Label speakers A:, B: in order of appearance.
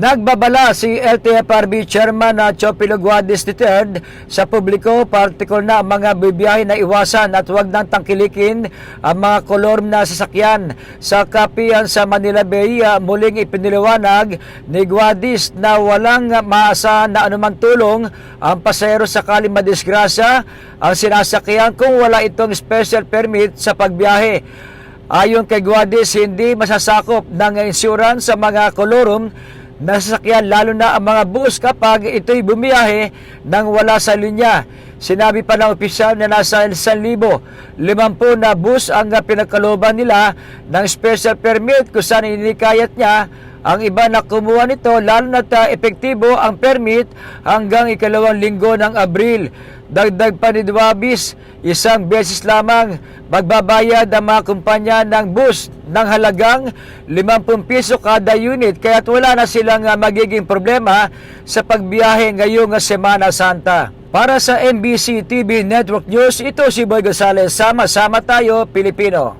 A: Nagbabala si LTFRB Chairman na Chopilo Guadis III sa publiko, partikular na mga bibiyahe na iwasan at huwag nang tangkilikin ang mga kolorm na sasakyan. Sa kapiyan sa Manila Bay, ah, muling ipiniliwanag ni Guadis na walang maasahan na anumang tulong ang pasahero sakaling madisgrasya ang sinasakyan kung wala itong special permit sa pagbiyahe. Ayon kay Guadis, hindi masasakop ng insurance sa mga kolorum na sasakyan lalo na ang mga bus kapag ito'y bumiyahe nang wala sa linya. Sinabi pa ng opisyal na nasa 1,050 na bus ang pinagkalooban nila ng special permit kung saan inikayat niya ang iba na kumuha nito lalo na epektibo ang permit hanggang ikalawang linggo ng Abril. Dagdag pa ni Duwabis, isang beses lamang magbabayad ang mga kumpanya ng bus ng halagang 50 piso kada unit kaya't wala na silang ah, magiging problema sa pagbiyahe ngayong Semana Santa. Para sa MBC TV Network News, ito si Boy Gonzales. Sama-sama tayo, Pilipino.